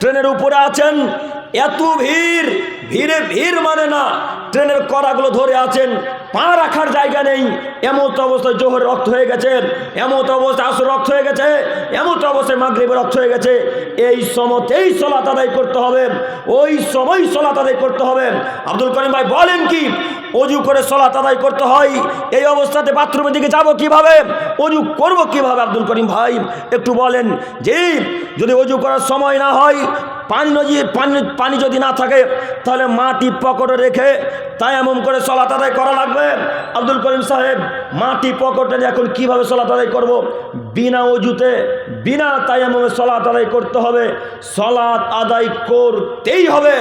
ট্রেনের উপরে আছেন। এত ভিড়, ভিড়ে ভিড় মানে না। ট্রেনের কড়াগুলো ধরে আছেন। পা রাখার জায়গা নেই। এমত অবস্থায় জোহর রক্ত হয়ে গেছে। এমত অবস্থায় আসর রক্ত হয়ে গেছে। এমত অবস্থায় মাগরিবের রক্ত হয়ে গেছে। এই সময়তেই সলাত আদায় করতে হবে। ওই সময় সলাত আদায় করতে হবে। আব্দুল করিম ভাই বলেন কি অজু করে সলাত আদায় করতে হয়। এই অবস্থাতে বাথরুমের দিকে যাব কীভাবে? অজু করব কীভাবে, আব্দুল করিম ভাই? একটু বলেন। যে যদি অজু করার সময় না হয়, পানি নদী পানি পানি যদি না থাকে, তাহলে মাটি পকেটে রেখে তাই এমন করে সলাত আদায় করা লাগবে। আব্দুল করিম সাহেব, মাটি পকেটে এখন কীভাবে সলাত আদায় করব? বিনা অজুতে, বিনা তাই এমন সলাত আদায় করতে হবে। সলাত আদায় করতেই হবে।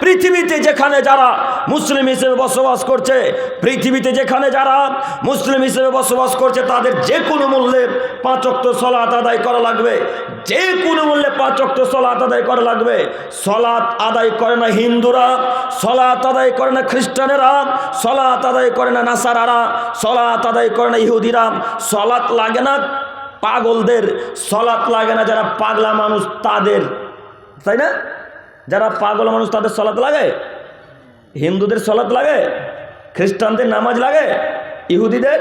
পৃথিবীতে যেখানে যারা মুসলিম হিসেবে বসবাস করছে। পৃথিবীতে যেখানে যারা মুসলিম হিসেবে বসবাস করছে, তাদের যে কোনো মূল্যে পাঁচক্ত সলাত আদায় করা লাগবে। যে কোনো মূল্যে পাঁচক্ত সলাত আদায় করা লাগবে। সলাত আদায় করে না হিন্দুরা, সলাত আদায় করে না খ্রিস্টানেরা, সলাত আদায় করে না নাসারারা, সলাত আদায় করে না ইহুদিরা। সলাত লাগে না পাগলদের, সলাত লাগে না যারা পাগলা মানুষ তাদের। তাই না? যারা পাগল মানুষ তাদের সলাত লাগে? হিন্দুদের সলাত লাগে, খ্রিস্টানদের নামাজ লাগে, ইহুদিদের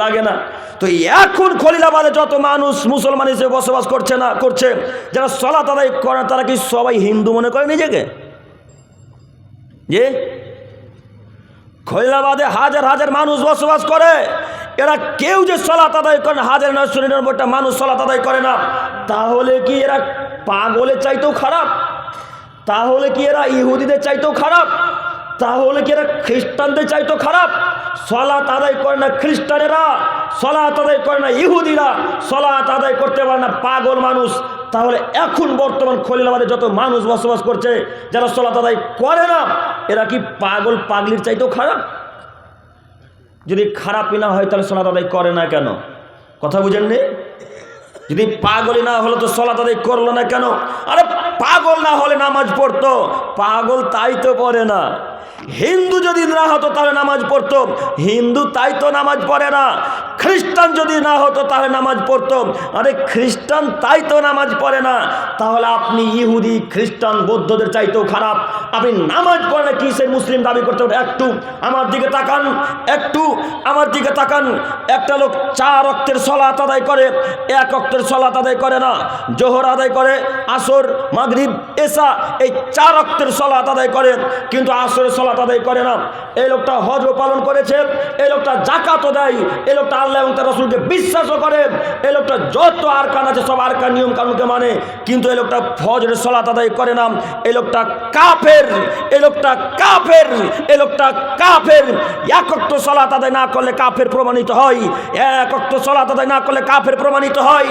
লাগে না। তো এখন খলিলাবাদে যত মানুষ মুসলমান হিসেবে বসবাস করছে না, করছে, যারা সলাত আদায় করে তারা কি সবাই হিন্দু মনে করে নিজেকে? যে খৈলাবাদে হাজার হাজার মানুষ বসবাস করে, এরা কেউ যে সলাত আদায় করে না, হাজার নয়শো নিরানব্বইটা মানুষ সলাত আদায় করে না, তাহলে কি এরা পাগলের চাইতেও খারাপ? তাহলে কি এরা ইহুদিদের চাইতেও খারাপ? তাহলে কি এরা খ্রিস্টানদের চাইতেও খারাপ? সলাত আদায় করে না খ্রিস্টানেরা সলাত আদায় করে না ইহুদিরা সলাত আদায় করতে পারে না পাগল মানুষ। তাহলে এখন বর্তমান খলিলাবাদে যত মানুষ বসবাস করছে, যারা সলাত আদায় করে না, এরা কি পাগল পাগলির চাইতেও খারাপ? যদি খারাপই না হয় তাহলে সলাত আদায় করে না কেন? কথা বুঝেননি? যদি পাগলই না হলে তো সলাত আদায় করল না কেন? আরে পাগল না হলে নামাজ পড়তো। পাগল তাই তো পড়ে না। হিন্দু যদি না হতো তাহলে নামাজ পড়তো। হিন্দু তাই তো নামাজ পড়ে না। খ্রিস্টান যদি না হতো তাহলে নামাজ পড়তো। আরে খ্রিস্টান তাই তো নামাজ পড়ে না। তাহলে আপনি ইহুদি, খ্রিস্টান, বৌদ্ধদের চাইতেও খারাপ। আপনি নামাজ পড়ে না কিসের মুসলিম দাবি করতে হবে? একটু আমার দিকে তাকান, একটু আমার দিকে তাকান। একটা লোক চার অক্তের সলাত আদায় করে, এক অক্তের সলাত আদায় করে না। জোহর আদায় করে, আসর, মাগরিব, এসা, এই চার অক্তের সলাত আদায় করে। কিন্তু আসরের সলাত আদায় করে না। এই লোকটা হজও পালন করেছে, এই লোকটা জাকাতও দেয়, এই লোকটা আল্লাহ এবং তার রসুলকে বিশ্বাসও করে, এই লোকটা যত আরকান আছে, সব আরকান নিয়ম কানুনকে মানে। কিন্তু এই লোকটা ফজরের সলাত আদায় করে না। এই লোকটা কাফের, এই লোকটা কাফের, এই লোকটা কাফের। এক অক্ত সলাত আদায় না করলে কাফের প্রমাণিত হয়। এক অক্ত সলাত আদায় না করলে কাফের প্রমাণিত হয়।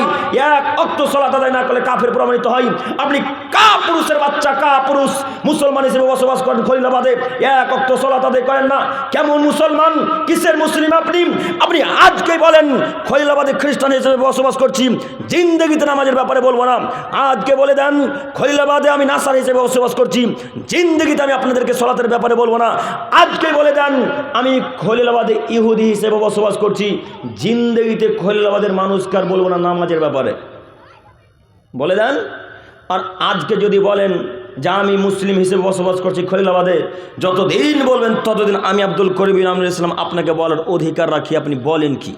এক অক্ত সলাত আদায় না করলে কাফের প্রমাণিত হয়। আপনি কা পুরুষের বাচ্চা, কা পুরুষ। মুসলমান হিসেবে বসবাস করেন খলিলাবাদে। এক অক্ত সলাত আদায় করেন না। কেমন মুসলমান? কিসের মুসলিম আপনি? আপনি আজকে বলেন খলিলাবাদে খ্রিস্টান হিসেবে বসবাস করছি। জিন্দগিতে নামাজের ব্যাপারে বলব না। আজকে বলে দেন খলিলাবাদে আমি নাসার হিসেবে বসবাস করছি। জিন্দগিতে আমি আপনাদেরকে সলাতের ব্যাপারে বলব না। আজকে বলে দেন, আমি খলিলাবাদে ইহুদি হিসেবে বসবাস করছি। জিন্দগিতে খলিলাবাদের মানুষকে আর বলব না নামাজের ব্যাপারে? বলে দেন? আর আজকে যদি বলেন যে আমি মুসলিম হিসেবে বসবাস করছি খলিলাবাদে, যতদিন বলবেন ততদিন আমি আব্দুল করিম ইনামুল ইসলাম আপনাকে বলার অধিকার রাখি, আপনি বলেন কি?